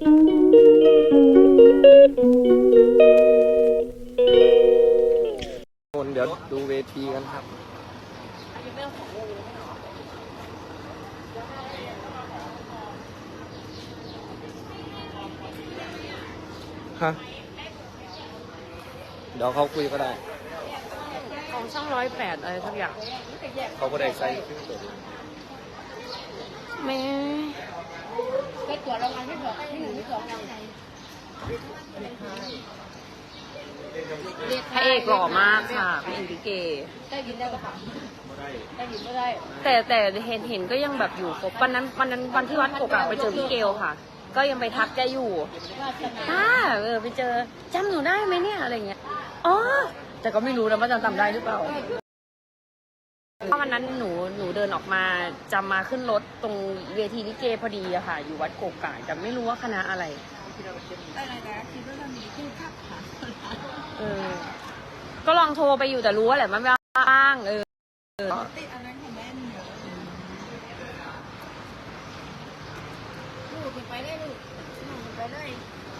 คนเดี๋ยวดูเวทีกันครับฮะเดี๋ยวเขาคุยก็ได้ ของช่องร้อยแปดอะไรทุกอย่าง เขาก็ได้ใส่ขึ้นตัวแม่ไปตรวจรางวัลที่สอง ที่หนึ่งที่สองยังไงพระเอกหล่อมากค่ะเป็นอินดิเก ได้ยินได้ปะได้ยินไม่ได้แต่แต่เห็นเห็นก็ยังแบบอยู่ครบวันนั้นวันนั้นวันที่วัดโกกะไปเจอพี่เกลค่ะ ก็ยังไปทักแกอยู่ว่าสนาป้าเออไปเจอจำหนูได้ไหมเนี่ยอะไรเงี้ยอ๋อแต่ก็ไม่รู้นะว่าจะจำได้หรือเปล่า เพราะวันนั้นหนูหนูเดินออกมาจะมาขึ้นรถตรงเวทีลิเกพอดีอะค่ะ อยู่วัดโกกะแต่ไม่รู้ว่าคณะอะไรอะไรนะคิดว่ามันมีที่พักค่ะเออก็ลองโทรไปอยู่แต่รู้ว่าแหละมันไม่ว่างเออติดอันนั้นของแม่เหนียวลูกไปได้ลูกลูกไปได้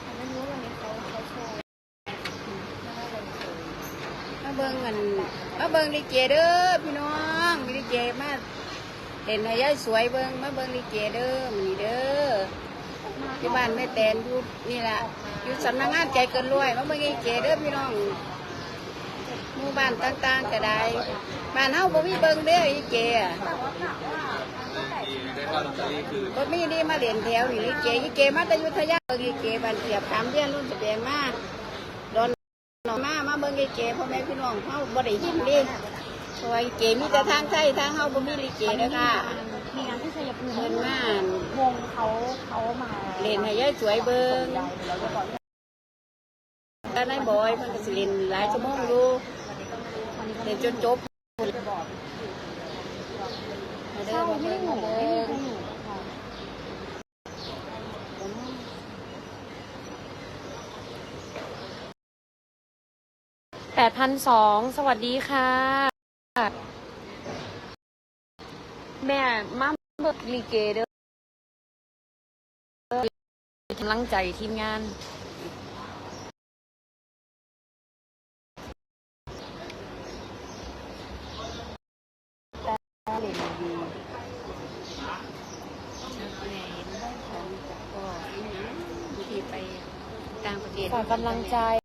อันนั้นรู้วันนี้เขาเขาโชว์ มาเบิ่งกันมาเบิ่งลิเกเด้อพี่น้องมีลิเกมาเห็นให้ยายสวยเบิ่งมาเบิ่งลิเกเด้อมีเด้อที่บ้านแม่แตนอยู่นี่แหละอยู่สำนักงานใจเกินร้ยมาเบิ่งลิเกเด้อพี่น้องหมู่บ้านต่างๆก็ได้บ้านเฮาบ่มีเบิ่งเด้ออีเกอะบ่มีนี่มาเล่นแถวนี่อีเกอีเกมาแต่อยุธยาเบิ่งอีเกบ้านเสียบถามเรียนรุ่นแสดงมา ดอนหนองมามาเบิ่งอีเกพ่อแม่พี่น้องเฮาบ่ได้ยินเดิเพราะว่าอีเกมีแต่ทางไทยทางเฮาบ่มีลิเกเด้อค่ะมีงานที่ชัยภูมิเพิ่นมาวงเขาเขามาเล่นให้ยายสวยเบิ่งแล้วนายบอยเพิ่นก็สิเล่นหลายชั่วโมงอยู่เล่นจนจบมาเด้อมาเบิ่งมาเบิ่ง ปดพันสองสวัสดีค่ะ แม่มาเบิกลีเกเด้อกำลังใจทีมงานเล่นดีแม่เห็นได้ของก็อีหยังบางทีไปต่างประเทศฝากกำลังใจ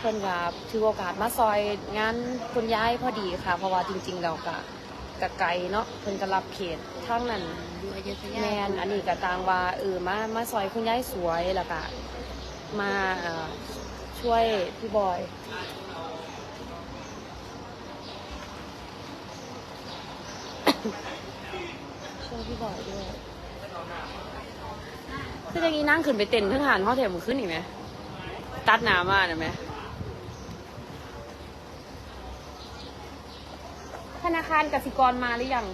เพิ่นกับถือโอกาสมาซอยงานคุณยายพอดีค่ะ เพราะว่าจริงๆเรากะกะไกลเนาะเพิ่นจะรับเขตทางนั้นอยู่อยุธยาแมนอันนี้ก็ต่างว่าเออมามาซอยคุณยายสวยแล้วก็มาเอ่อช่วยพี่บอย ช่วยพี่บอยด้วยคือจะกี้นั่งขึ้นไปเต้นเพิ่งหันเขาแถมมือขึ้นอีกไหมตัดหนามาเห็นไหม ธนาคารกสิกรมาหรือยัง